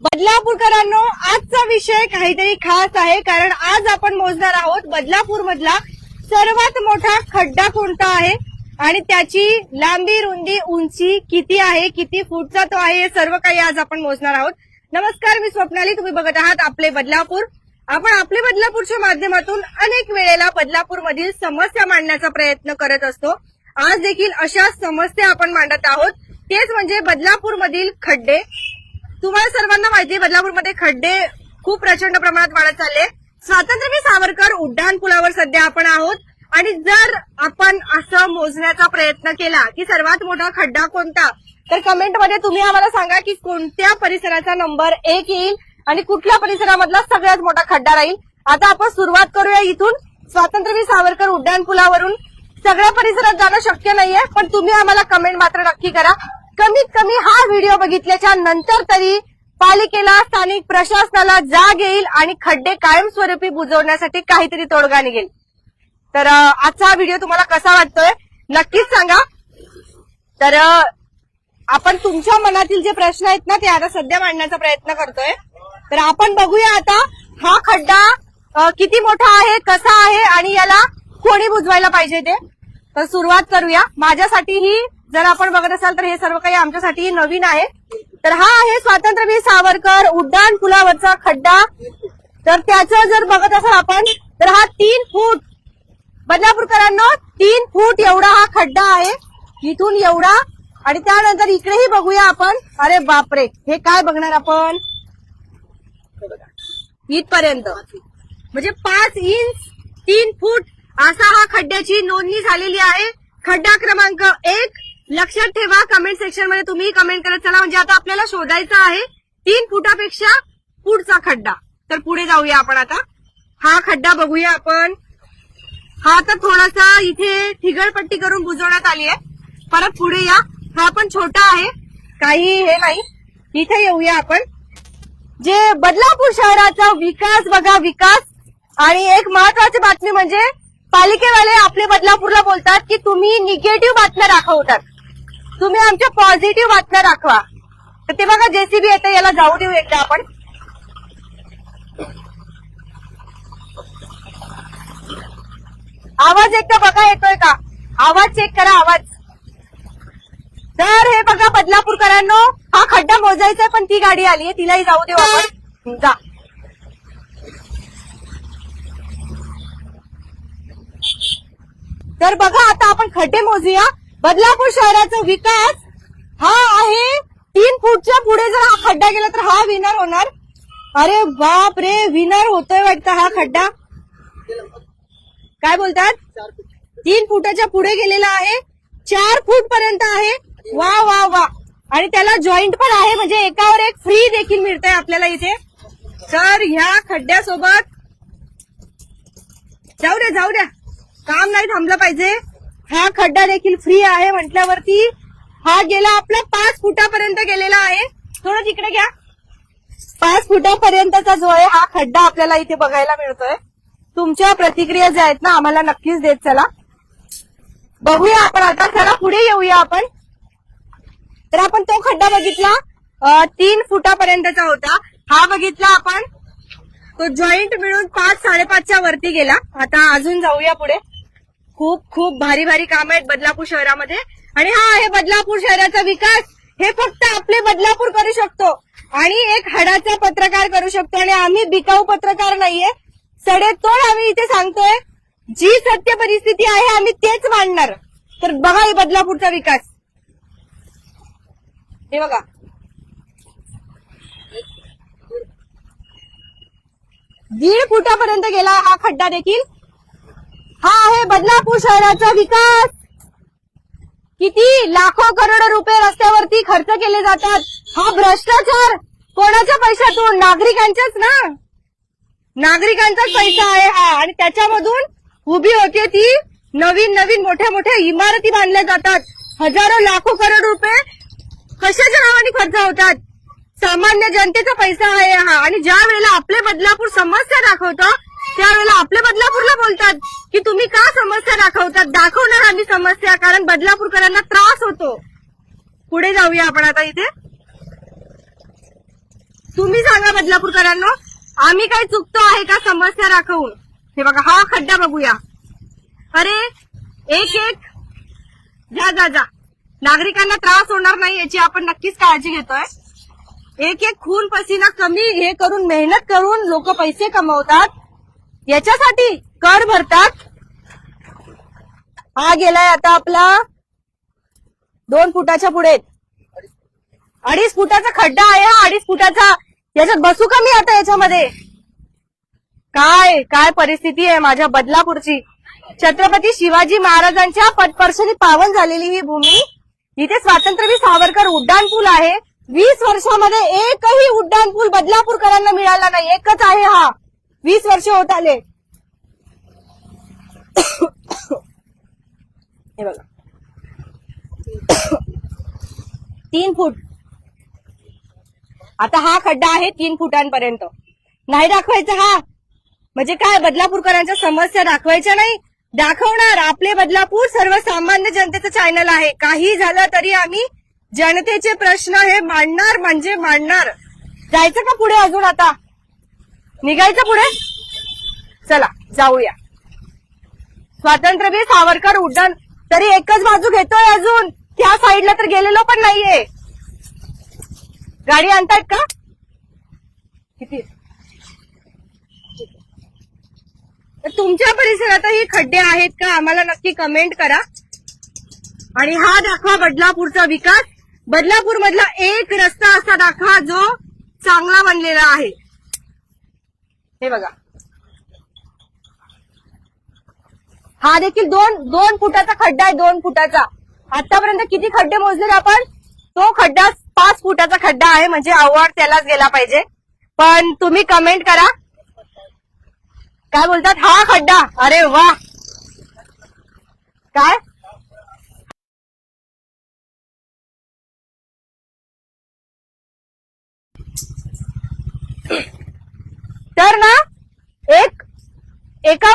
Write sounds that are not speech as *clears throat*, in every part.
बदलापूरकरांनो आजचा विषय काहीतरी खास आहे कारण आज आपण मोजणार आहोत बदलापूर मधला सर्वात मोठा खड्डा कोणता आहे आणि त्याची लांबी रुंदी उंची किती आहे किती फूटचा तो आहे हे सर्व काही आज आपण मोजणार आहोत. नमस्कार मी स्वप्नाली. तुम्ही बघत आहात आपले बदलापूर. आपण आपले बदलापूरच्या माध्यमातून अनेक वेळेला बदलापूर मधील समस्या मांडण्याचा प्रयत्न करत असतो. आज देखील अशा समस्या आपण मांडत आहोत. तेच म्हणजे बदलापूर मधील खड्डे. तुम्हाला सर्वांना माहिती बदलापूरमध्ये खड्डे खूप प्रचंड प्रमाणात वाढत चालले स्वातंत्र्यवीर सावरकर उड्डाण पुलावर सध्या आपण आहोत. आणि जर आपण असं मोजण्याचा प्रयत्न केला की सर्वात मोठा खड्डा कोणता तर कमेंटमध्ये तुम्ही आम्हाला सांगा की कोणत्या परिसराचा नंबर एक येईल आणि कुठल्या परिसरामधला सगळ्यात मोठा खड्डा राहील. आता आपण सुरुवात करूया इथून. स्वातंत्र्यवीर सावरकर उड्डाण पुलावरून. सगळ्या परिसरात जाणं शक्य नाहीये पण तुम्ही आम्हाला कमेंट मात्र नक्की करा. कमीत कमी हा व्हिडिओ बघितल्याच्या नंतर तरी पालिकेला स्थानिक प्रशासनाला जाग येईल आणि खड्डे कायमस्वरूपी बुजवण्यासाठी काहीतरी तोडगा निघेल. तर आजचा व्हिडिओ तुम्हाला कसा वाटतोय? नक्कीच सांगा. तर आपण तुमच्या मनातील जे प्रश्न आहेत ना ते आता सध्या मांडण्याचा प्रयत्न करतोय. तर आपण बघूया आता हा खड्डा किती मोठा आहे कसा आहे आणि याला कोणी बुजवायला पाहिजे ते? तर सुरुवात करूया. माझ्यासाठी ही जर आपण बघत असाल तर हे सर्व काही आमच्यासाठी नवीन आहे. तर हा आहे स्वातंत्र्यवीर सावरकर उड्डाण पुलावरचा खड्डा. तर त्याचं जर बघत असाल आपण तर हा तीन फूट बदलापूरकरांना तीन फूट एवढा हा खड्डा आहे. इथून एवढा. आणि त्यानंतर इकडेही बघूया आपण. अरे बापरे हे काय बघणार आपण? इथपर्यंत. म्हणजे पाच इंच तीन फूट असा हा खड्ड्याची नोंदणी झालेली आहे. खड्डा क्रमांक एक लक्षात ठेवा कमेंट सेक्शनमध्ये तुम्ही कमेंट करत चला. म्हणजे आता आपल्याला शोधायचा आहे तीन फुटापेक्षा पुढचा खड्डा. तर पुढे जाऊया आपण आता. हा खड्डा बघूया आपण. हा तर थोडासा इथे ठिगळपट्टी करून बुजवण्यात आली आहे परत पुढे या. हा पण छोटा आहे. काही हे नाही. इथे येऊया आपण. जे बदलापूर शहराचा विकास बघा विकास. आणि एक महत्वाची बातमी म्हणजे पालिकेवाले आपले बदलापूरला बोलतात की तुम्ही निगेटिव्ह बातम्या दाखवतात. तुम्ही आमच्या पॉझिटिव्ह बातम्या दाखवा. तर ते बघा जेसीबी येते याला जाऊ देऊ एकदा आपण. आवाज एकदा बघा येतोय का? आवाज चेक करा आवाज. तर हे बघा बदलापूरकरांनो हा खड्डा मोजायचा आहे, पण ती गाडी आली आहे तिलाही जाऊ देऊ आपण. जा. तर बघा आता आपण खड्डे मोजूया. बदलापूर शहराचा विकास हा आहे. तीन फूटच्या पुढे जर हा खड्डा गेला तर हा विनर होणार. अरे बाप रे विनर होतोय वाटतं हा खड्डा. काय बोलतात? तीन फुटाच्या पुढे गेलेला आहे. चार फूट पर्यंत आहे. वा वा वा. आणि त्याला जॉईंट पण आहे. म्हणजे एकावर एक फ्री देखील मिळतंय आपल्याला इथे. तर ह्या खड्ड्यासोबत जाऊ द्या जाऊ द्या काम नाही थांबलं पाहिजे. हा खड्डा देखील फ्री आहे म्हटल्यावरती हा गेला आपला पाच फुटापर्यंत गेलेला आहे. थोडं तिकडे घ्या. पाच फुटापर्यंतचा जो आहे हा खड्डा आपल्याला इथे बघायला मिळतोय. तुमच्या प्रतिक्रिया ज्या आहेत ना आम्हाला नक्कीच देत चला. बघूया आपण आता चला पुढे येऊया आपण. तर आपण तो खड्डा बघितला. तीन फुटापर्यंतचा होता. हा बघितला आपण. तो जॉईंट मिळून पाच साडेपाचच्या वरती गेला. आता अजून जाऊया पुढे. खूप खूप भारी भारी काम आहेत बदलापूर शहरामध्ये. आणि हा आहे बदलापूर शहराचा विकास. हे फक्त आपले बदलापूर करू शकतो. आणि एक हाडाचा पत्रकार करू शकतो. आणि आम्ही बिकाऊ पत्रकार नाहीये. सडेतोड आम्ही इथे सांगतोय. जी सत्य परिस्थिती आहे आम्ही तेच मांडणार. तर बघा हे बदलापूरचा विकास. हे बघा. दीड फुटापर्यंत गेला हा खड्डा देखील. हा आहे बदलापूर शहराचा विकास. किती लाखो करोड रुपये रस्त्यावरती खर्च केले जातात. हा भ्रष्टाचार कोणाच्या पैशातून? नागरिकांच्याच ना? नागरिकांचाच पैसा आहे हा. आणि त्याच्यामधून उभी होते ती नवीन नवीन मोठ्या मोठ्या इमारती बांधल्या जातात. हजारो लाखो करोड रुपये कशाच्या नावाने खर्च होतात? सामान्य जनतेचा पैसा आहे हा. आणि ज्या वेळेला आपले बदलापूर समस्या दाखवतो त्यावेळेला आपल्या बदलापूरला बोलतात की तुम्ही का समस्या दाखवतात? दाखवणार आम्ही समस्या कारण बदलापूरकरांना त्रास होतो. पुढे जाऊया आपण आता इथे. तुम्ही सांगा बदलापूरकरांना आम्ही काय चुकतो आहे का समस्या राखवून हे बघा हा खड्डा बघूया. अरे एक एक. जा जा जा. नागरिकांना त्रास होणार नाही याची आपण नक्कीच काळजी घेतोय. एक एक. खून पसीना कमी हे करून मेहनत करून लोक पैसे कमवतात. याच्यासाठी कर भरतात. हा गेलाय आता आपला दोन फुटाच्या पुढे. अडीच फुटाचा खड्डा आहे हा अडीच फुटाचा. याच्यात बसू का मी आता याच्यामध्ये? काय काय परिस्थिती आहे माझ्या बदलापूरची? छत्रपती शिवाजी महाराजांच्या पटपर्शनी पावन झालेली ही भूमी. इथे स्वातंत्र्यवीर सावरकर उड्डाण पूल आहे. वीस वर्षामध्ये एकही उड्डाण पूल बदलापूरकरांना मिळाला नाही. एकच आहे हा. वीस वर्ष होत आले. हे बघा. तीन फूट. आता हा खड्डा आहे तीन फुटांपर्यंत. नाही दाखवायचा हा. म्हणजे काय बदलापूरकरांच्या समस्या दाखवायच्या नाही? दाखवणार. आपले बदलापूर सर्वसामान्य जनतेचं चॅनल आहे. काही झालं तरी आम्ही जनतेचे प्रश्न हे मांडणार म्हणजे मांडणार. जायचं का पुढे अजून आता? निघायचं पुढे? चला जाऊया. स्वातंत्र्यवीर सावरकर उड्डाण. तरी एकच बाजू घेतोय अजून. त्या साईडला तर गेलेलो पण नाहीये. गाडी आणतायत का? किती? तर तुमच्या परिसरातही खड्डे आहेत का? आम्हाला नक्की कमेंट करा. आणि हा दाखवा बदलापूरचा विकास. बदलापूर मधला एक रस्ता असा दाखवा जो चांगला बनलेला आहे. हे बघा. हा देखील दोन दोन फुटाचा खड्डा आहे दोन फुटाचा. आतापर्यंत किती खड्डे मोजले आपण? तो खड्डा पाच फुटाचा खड्डा आहे म्हणजे अवॉर्ड त्यालाच गेला पाहिजे. पण तुम्ही कमेंट करा. काय बोलतात? हा खड्डा. अरे वा काय? *clears throat* तर ना एक एका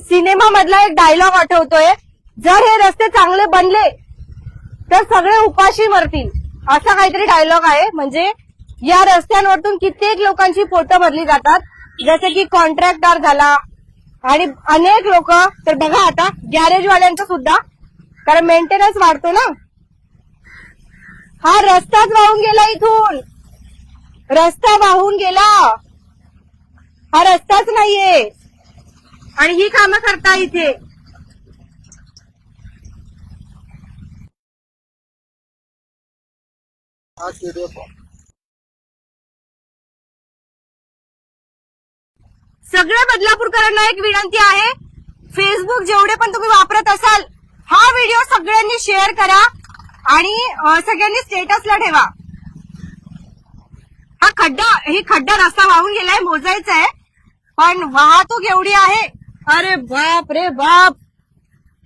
सिनेमा मधला एक डायलॉग आठवतोय. जर हे रस्ते चांगले बनले तर सगळे उपाशी मरतील असा काहीतरी डायलॉग आहे. म्हणजे या रस्त्यांवरतून कित्येक लोकांची पोटं भरली जातात. जसे की कॉन्ट्रॅक्टर झाला आणि अनेक लोक तर बघा आता गॅरेजवाल्यांचं सुद्धा कारण मेंटेनन्स वाढतो ना. हा रस्ताच वाहून गेला इथून. रस्ता वाहून गेला. हा रस्ताच नाहीये. आणि ही कामं करता इथे. सगळ्या बदलापूरकरांना एक विनंती आहे फेसबुक जेवढे पण तुम्ही वापरत असाल हा व्हिडिओ सगळ्यांनी शेअर करा आणि सगळ्यांनी स्टेटसला ठेवा. हा खड्डा हे खड्डा रस्ता वाहून गेलाय मोजायचा आहे. पण वाहतूक एवढी आहे. अरे बाप रे बाप.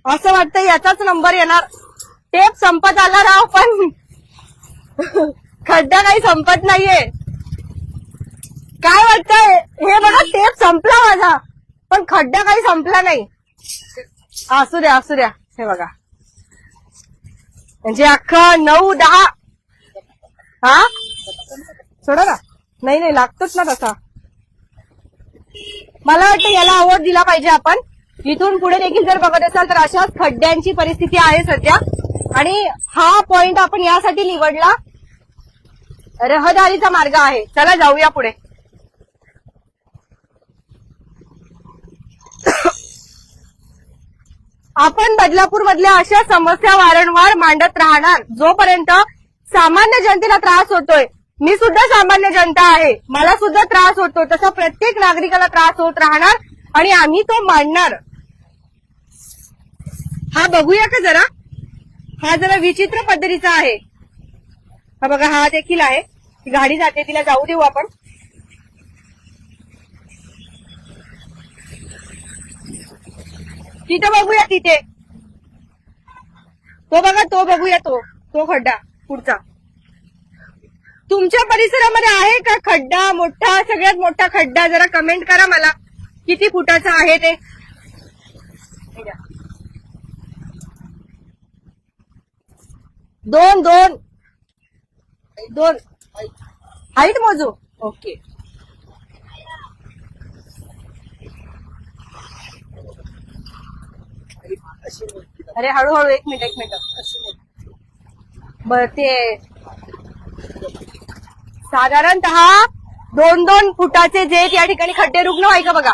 असं वाटतं याचाच नंबर येणार. टेप संपत आला राव पण खड्डा काही संपत नाहीये. काय वाटतंय? हे बघा टेप संपला माझा. पण खड्डा काही संपला नाही. असू द्या असू द्या. हे बघा. म्हणजे अख्खं नऊ दहा. हा? सोडा ना. नाही नाही लागतोच ना तसा. मला वाटतं याला अवॉर्ड दिला पाहिजे आपण. इथून पुढे देखील जर बघत असाल तर अशाच खड्ड्यांची परिस्थिती आहे सध्या. आणि हा पॉइंट आपण यासाठी निवडला. रहदारीचा मार्ग आहे. चला जाऊया पुढे. आपण बदलापूर मधल्या अशा समस्या वारंवार मांडत राहणार जोपर्यंत सामान्य जनतेला त्रास होतोय मी सुद्धा सामान्य जनता आहे. मला सुद्धा त्रास होतो. तसा प्रत्येक नागरिकाला त्रास होत राहणार आणि आम्ही तो मांडणार. हा बघूया का जरा? हा जरा विचित्र पद्धतीचा आहे. हा बघा हा देखील आहे. गाडी जाते तिला जाऊ देऊ आपण. तिथे बघूया तिथे. तो बघा तो बघूया तो. तो खड्डा पुढचा. तुमच्या परिसरामध्ये आहे का खड्डा? मोठा सगळ्यात मोठा खड्डा? जरा कमेंट करा मला. किती फुटाचा आहे ते? दोन दोन. दोन. हाईट मोजू. ओके अरे हळूहळू एक मिनिट एक मिनिट. बर ते साधारणतः दोन दोन फुटाचे जे या ठिकाणी खड्डे रुग्ण आहे का बघा.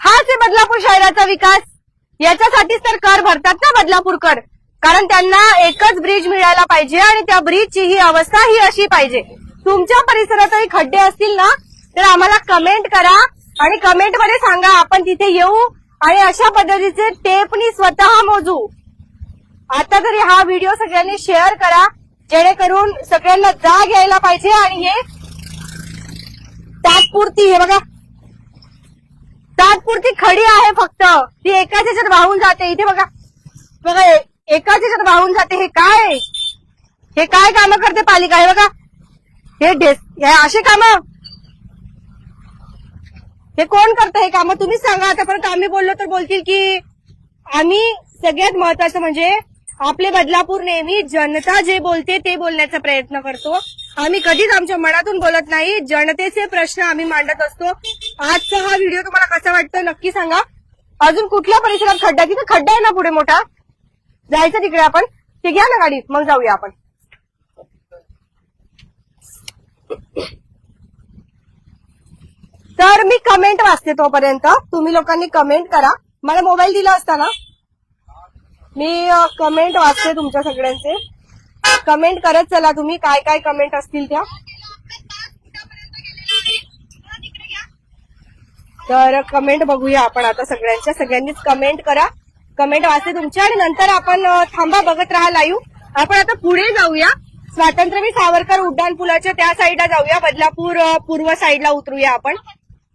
हाच आहे बदलापूर शहराचा विकास. याच्यासाठीच तर कर भरतात ना बदलापूरकर. कारण त्यांना एकच ब्रिज मिळायला पाहिजे आणि त्या ब्रिजची ही अवस्था ही अशी पाहिजे. तुमच्या परिसरातही खड्डे असतील ना तर आम्हाला कमेंट करा आणि कमेंटमध्ये सांगा आपण तिथे येऊ आणि अशा पद्धतीचे टेपनी स्वतः मोजू. आता तरी हा व्हिडिओ सगळ्यांनी शेअर करा जेणेकरून सगळ्यांना जाग यायला पाहिजे आणि हे तात्पुरती हे बघा. तात्पुरती खडी आहे फक्त. ती एकाच ह्याच्यात वाहून जाते. इथे बघा. बघा एकाच ह्याच्यात वाहून जाते. हे काय? हे काय काम करते पालिका? हे बघा. हे ढेस हे असे कामं. हे कोण करतं हे काम? तुम्हीच सांगा. आता परत आम्ही बोललो तर बोलतील की आम्ही सगळ्यात महत्वाचं म्हणजे आपले बदलापूर नेहमी जनता जे बोलते ते बोलण्याचा प्रयत्न करतो. आम्ही कधीच आमच्या मनातून बोलत नाही. जनतेचे प्रश्न आम्ही मांडत असतो. आजचा हा व्हिडिओ तुम्हाला कसा वाटतो नक्की सांगा. अजून कुठल्या परिसरात खड्डा तिथे खड्डा आहे ना पुढे मोठा? जायचं तिकडे आपण. ते घ्या ना गाडीत. मग जाऊया आपण. तर मी कमेंट वाचते तोपर्यंत. तुम्ही लोकांनी कमेंट करा. मला मोबाईल दिला असता ना? मी कमेंट वाचते तुमच्या सगळ्यांचे. कमेंट करत चला तुम्ही काय काय कमेंट असतील त्या. तर कमेंट बघूया आपण आता सगळ्यांच्या. सगळ्यांनीच कमेंट करा. कमेंट वाचते तुमच्या आणि नंतर आपण थांबा बघत राहा लाईव्ह आपण आता पुढे जाऊया. स्वातंत्र्यवीर सावरकर उड्डाण पुलाच्या त्या साईडला जाऊया. बदलापूर पूर्व साईडला उतरूया आपण.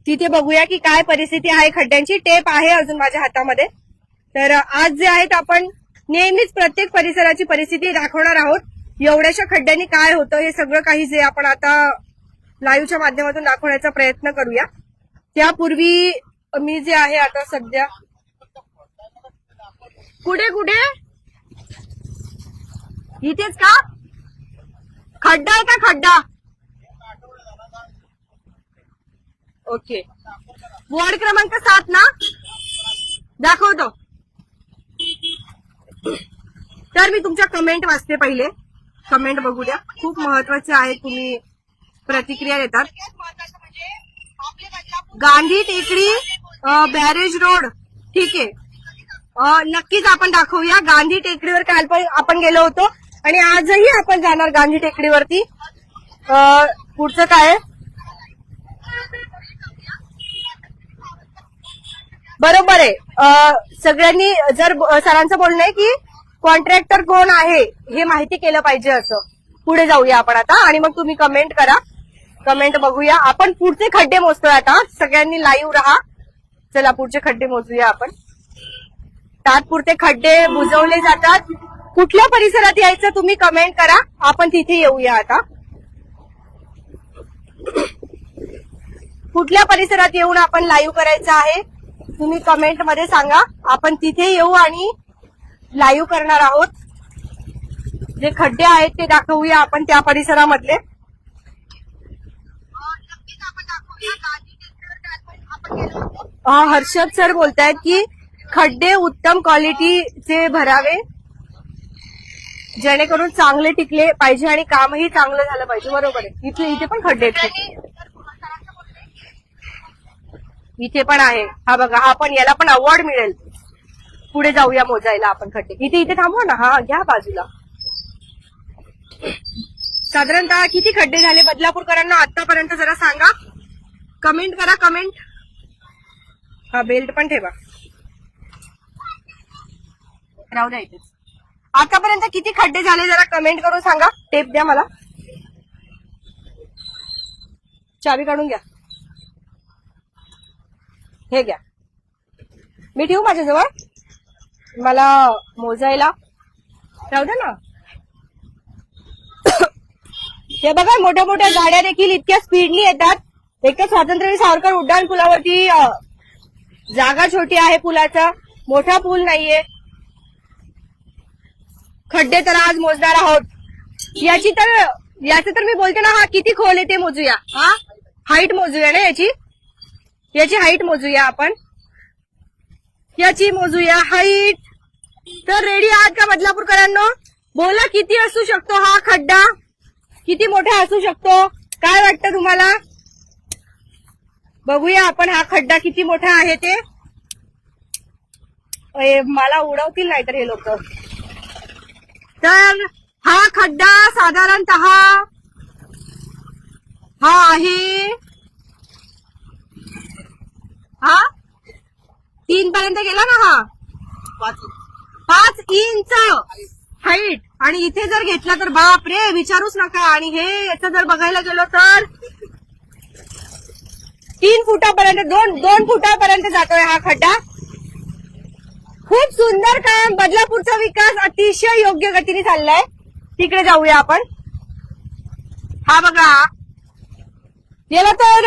तिथे बघूया की काय परिस्थिती आहे. खड्ड्यांची टेप आहे अजून माझ्या हातामध्ये. तर आज जे आहेत आपण नेहमीच प्रत्येक परिसराची परिस्थिती दाखवणार आहोत. एवढ्याशा खड्ड्यांनी काय होतं हे सगळं काही जे आपण आता लाईव्हच्या माध्यमातून दाखवण्याचा प्रयत्न करूया. त्यापूर्वी मी जे आहे आता सध्या कुठे कुठे? इथेच का? खड्डा आहे का खड्डा? ओके वॉर्ड क्रमांक सात ना? दाखवतो. तर मी तुमच्या कमेंट वाचते पहिले. कमेंट बघू द्या खूप महत्त्वाचे आहेत तुम्ही प्रतिक्रिया देतात. गांधी टेकडी बॅरेज रोड. ठीक आहे. नक्कीच आपण दाखवूया. गांधी टेकडीवर काल पण आपण गेलो होतो. आणि आजही आपण जाणार गांधी टेकडीवरती. पुढचं काय आहे? बरोबर आहे. सगळ्यांनी जर सरांचं बोलणं आहे की कॉन्ट्रॅक्टर कोण आहे हे माहिती केलं पाहिजे असं. पुढे जाऊया आपण आता आणि मग तुम्ही कमेंट करा. कमेंट बघूया. आपण पुढचे खड्डे मोजतोय आता. सगळ्यांनी लाईव्ह राहा. चला पुढचे खड्डे मोजूया आपण. तात्पुरते खड्डे बुजवले जातात. कुठल्या परिसरात यायचं तुम्ही कमेंट करा. आपण तिथे येऊया आता. कुठल्या परिसरात येऊन आपण लाईव्ह करायचं आहे? तुम्ही कमेंटमध्ये सांगा. आपण तिथे येऊ आणि लाईव्ह करणार आहोत. जे खड्डे आहेत ते दाखवूया आपण त्या परिसरामधले. हर्षद सर बोलतायत की खड्डे उत्तम क्वालिटीचे भरावे. जेणेकरून चांगले टिकले पाहिजे आणि कामही चांगलं झालं पाहिजे. बरोबर आहे. इथे इथे पण खड्डे आहेत. इथे पण आहे. हा बघा हा पण याला पण अवॉर्ड मिळेल. पुढे जाऊया मोजायला आपण खड्डे. इथे इथे थांबू ना. हा घ्या बाजूला. साधारणतः किती खड्डे झाले बदलापूरकरांना आतापर्यंत जरा सांगा. कमेंट करा कमेंट हा बेल्ट पण ठेवा. राहू द्या इथे आतापर्यंत किती खड्डे झाले जरा कमेंट करून सांगा. टेप द्या मला. चावी काढून घ्या. हे घ्या. मी ठेवू माझ्याजवळ? मला मोजायला. राहू ना. हे बघा मोठ्या मोठ्या गाड्या देखील इतक्या स्पीडनी येतात. एक तर स्वातंत्र्यवीर सावरकर उड्डाण पुलावरती जागा छोटी आहे पुलाचा. मोठा पूल नाहीये. खड्डे तर आज मोजणार आहोत. याची तर याचं तर मी बोलते ना हा किती खोल आहे ते मोजूया. हा? हाईट मोजूया ना याची? याची हाईट मोजूया आपण. याची मोजूया हाईट तर रेडी आहात का बदलापूरकरांनो? बोला किती असू शकतो हा खड्डा? किती मोठा असू शकतो? काय वाटतं तुम्हाला? बघूया आपण हा खड्डा किती मोठा आहे ते. मला उडवतील नाही तर हे लोक. तर हा खड्डा साधारणत हा आहे हा? तीन पर्यंत गेला ना हा? पाच इंच. हाईट. आणि इथे जर घेतला तर बाप रे विचारूच नका. आणि हे याचं जर बघायला गेलो तर तीन फुटापर्यंत दोन दोन फुटापर्यंत जातोय हा खड्डा. खूप सुंदर काम. बदलापूरचा विकास अतिशय योग्य गतीने चाललाय. तिकडे जाऊया आपण. हा बघा. याला तर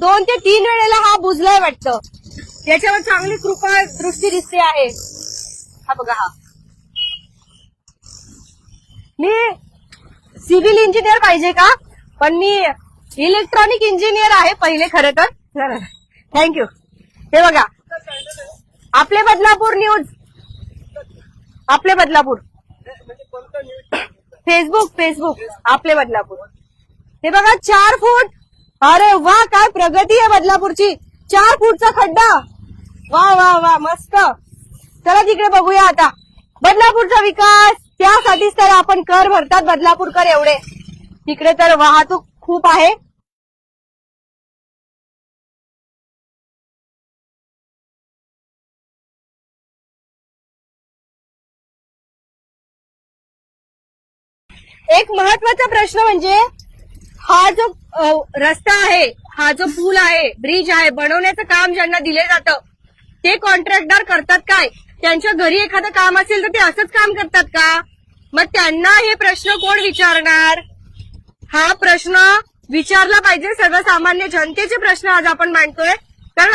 दोन ते तीन वेळेला हा बुजलाय वाटतं. याच्यावर चांगली कृपा दृष्टी दिसते आहे. हा बघा हा. मी सिव्हिल इंजिनियर पाहिजे का? पण मी इलेक्ट्रॉनिक इंजिनियर आहे पहिले खरं तर. थँक्यू हे बघा. आपले बदलापूर न्यूज आपले बदलापूर. फेसबुक फेसबुक आपले बदलापूर. हे बघा चार फूट अरे वा काय प्रगती आहे बदलापूरची. चार फूटचा खड्डा. वा वा वा मस्त. चला तिकडे बघूया आता. बदलापूरचा विकास. त्यासाठीच तर आपण कर भरतात बदलापूरकर एवढे. तिकडे तर वाहतूक खूप आहे. एक महत्त्वाचा प्रश्न म्हणजे हा जो रस्ता आहे हा जो पूल आहे ब्रिज आहे बनवण्याचं काम ज्यांना दिले जातं ते कॉन्ट्रॅक्टर करतात काय? त्यांच्या घरी एखादं काम असेल तर ते असंच काम करतात का? मग त्यांना हे प्रश्न कोण विचारणार? हा प्रश्न विचारला पाहिजे सर्वसामान्य जनतेचे प्रश्न आज आपण मांडतोय. कारण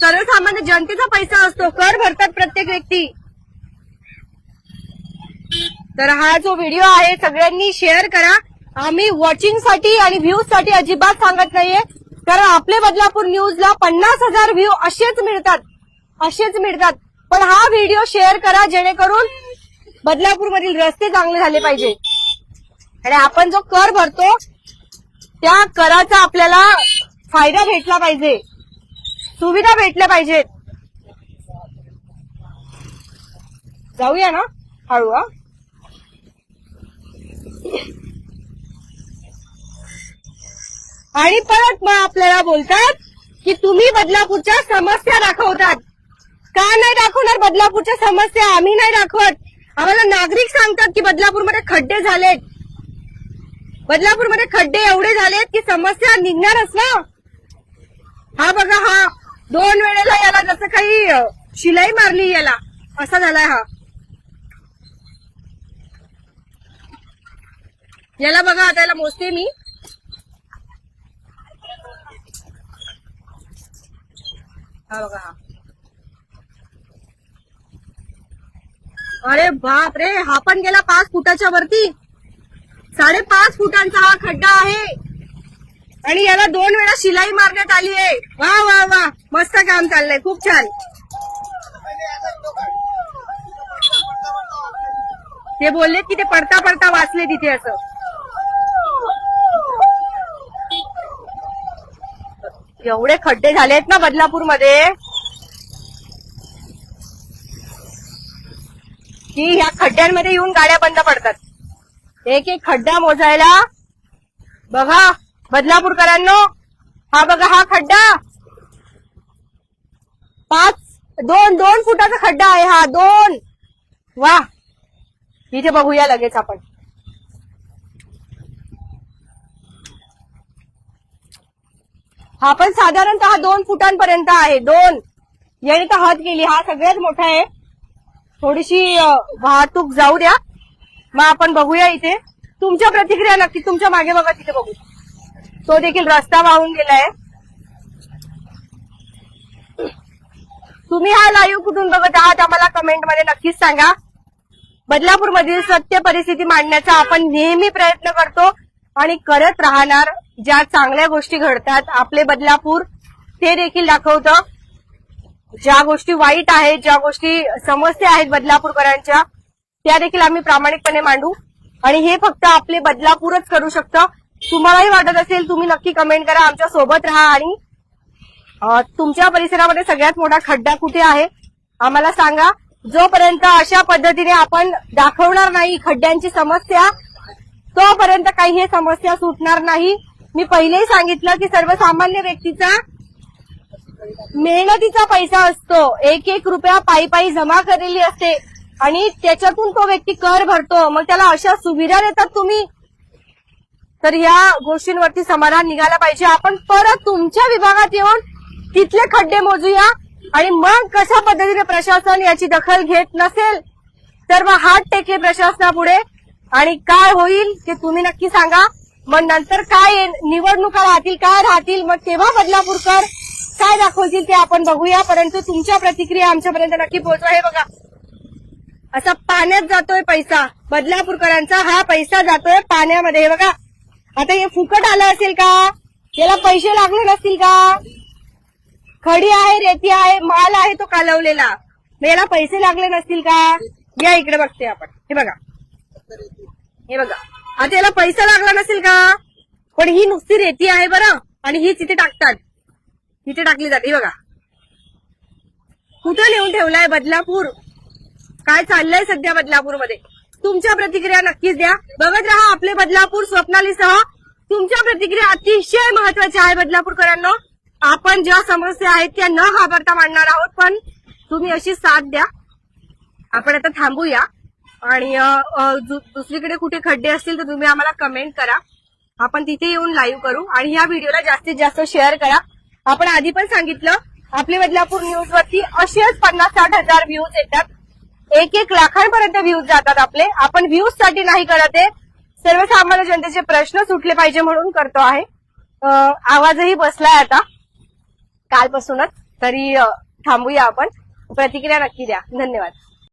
सर्वसामान्य जनतेचा पैसा असतो कर भरतात प्रत्येक व्यक्ती. तर हा जो व्हिडिओ आहे सगळ्यांनी शेअर करा. आम्ही वॉचिंगसाठी आणि व्ह्यूजसाठी अजिबात सांगत नाहीये. कारण आपले बदलापूर न्यूजला पन्नास हजार व्ह्यू असेच मिळतात. असेच मिळतात. पण हा व्हिडिओ शेअर करा जेणेकरून बदलापूरमधील रस्ते चांगले झाले पाहिजे. आणि आपण जो कर भरतो त्या कराचा आपल्याला फायदा भेटला पाहिजे. सुविधा भेटल्या पाहिजेत. जाऊया ना? हळू हा आणि परत मग आपल्याला बोलतात की तुम्ही बदलापूरच्या समस्या दाखवतात. का नाही दाखवणार बदलापूरच्या समस्या? आम्ही नाही दाखवत. आम्हाला नागरिक सांगतात की बदलापूरमध्ये खड्डे झालेत. बदलापूरमध्ये खड्डे एवढे झालेत की समस्या निघणारच ना. हा बघा हा दोन वेळेला याला जसं काही शिलाई मारली याला. असा झालाय हा. याला बघा आता याला मोजते मी. हा बघा. हा अरे बाप रे हा पण गेला पाच फुटाच्या वरती. साडेपाच फुटांचा हा खड्डा आहे. आणि याला दोन वेळा शिलाई मारण्यात आली आहे. वा वा वा. मस्त काम चाललंय खूप छान. ते बोलले की ते पडता पडता वाचले तिथे असं. एवढे खड्डे झालेत ना बदलापूरमध्ये. की ह्या खड्ड्यांमध्ये येऊन गाड्या बंद पडतात. एक एक खड्डा मोजायला. बघा बदलापूरकरांनो हा बघा हा खड्डा. पाच दोन दोन फुटाचा खड्डा आहे हा दोन. वा इथे बघूया लगेच आपण. हा पण साधारणतः दोन फुटांपर्यंत आहे दोन. याने तर हात गेली हा सगळ्यात मोठा आहे. थोडीशी वाहतूक जाऊ द्या. मग आपण बघूया इथे. तुमच्या प्रतिक्रिया नक्की तुमच्या मागे बघा तिथे बघू. तो देखील रस्ता वाहून गेलाय. तुम्ही हा लाईव्ह कुठून बघत आहात आम्हाला कमेंटमध्ये नक्कीच सांगा. बदलापूर मधील सत्य परिस्थिती मांडण्याचा आपण नेहमी प्रयत्न करतो. आणि करत राहणार ज्या चांगल्या गोष्टी घडतात आपले बदलापूर ते देखील दाखवतं. ज्या गोष्टी वाईट आहेत ज्या गोष्टी समस्या आहेत बदलापूरकरांच्या त्या देखील आम्ही प्रामाणिकपणे मांडू. आणि हे फक्त आपले बदलापूरच करू शकतं. तुम्हालाही वाटत असेल तुम्ही नक्की कमेंट करा आमच्यासोबत राहा. आणि तुमच्या परिसरामध्ये सगळ्यात मोठा खड्डा कुठे आहे? आम्हाला सांगा. जोपर्यंत अशा पद्धतीने आपण दाखवणार नाही खड्ड्यांची समस्या तोपर्यंत काही हे समस्या सुटणार नाही. मी पहिलेही सांगितलं की सर्वसामान्य व्यक्तीचा मेहनतीचा पैसा असतो. एक एक रुपया पायी पायी जमा केलेली असते. आणि त्याच्यातून तो व्यक्ती कर भरतो. मग त्याला अशा सुविधा देतात तुम्ही. तर या गोष्टींवरती समाधान निघायला पाहिजे. आपण परत तुमच्या विभागात येऊन तिथले खड्डे मोजूया. आणि मग कशा पद्धतीने प्रशासन याची दखल घेत नसेल तर मग हात टेकले प्रशासनापुढे. आणि काय होईल ते तुम्ही नक्की सांगा. मग नंतर काय निवडणुका राहतील काय राहतील? मग तेव्हा बदलापूरकर काय दाखवतील ते आपण बघूया. परंतु तुमच्या प्रतिक्रिया आमच्यापर्यंत नक्की पोहोचवा. हे बघा. असा पाण्यात जातोय पैसा. बदलापूरकरांचा हा पैसा जातोय पाण्यामध्ये. हे बघा. आता हे फुकट आलं असेल का? याला पैसे लागले नसतील का? खडी आहे रेती आहे माल आहे तो कालवलेला. याला पैसे लागले नसतील का? या इकडे बघते आपण. हे बघा. हे बघा. आता याला पैसा लागला नसेल का? पण ही नुसती रेती आहे बरं. आणि हीच इथे टाकतात. इथे टाकली जाते. बघा. कुठं नेऊन ठेवलाय बदलापूर? काय चाललंय सध्या बदलापूरमध्ये? तुमच्या प्रतिक्रिया नक्कीच द्या. बघत राहा आपले बदलापूर स्वप्नालीसह. तुमच्या प्रतिक्रिया अतिशय महत्त्वाच्या आहे बदलापूरकरांना. आपण ज्या समस्या आहेत त्या न घाबरता मांडणार आहोत पण तुम्ही अशी साथ द्या. आपण आता थांबूया. आणि दुसरीकडे कुठे खड्डे असतील तर तुम्ही आम्हाला कमेंट करा. आपण तिथे येऊन लाईव्ह करू आणि ह्या व्हिडिओला जास्तीत जास्त शेअर करा. आपण आधी पण सांगितलं आपले बदलापूर न्यूज वरती असेच पन्नास साठ हजार व्ह्यूज येतात. एक एक लाखांपर्यंत व्ह्यूज जातात आपले. आपण व्ह्यूजसाठी नाही करत आहे. सर्वसामान्य जनतेचे प्रश्न सुटले पाहिजे म्हणून करतो आहे. आवाजही बसलाय आता. कालपासूनच. तरी थांबूया आपण. प्रतिक्रिया नक्की द्या. धन्यवाद.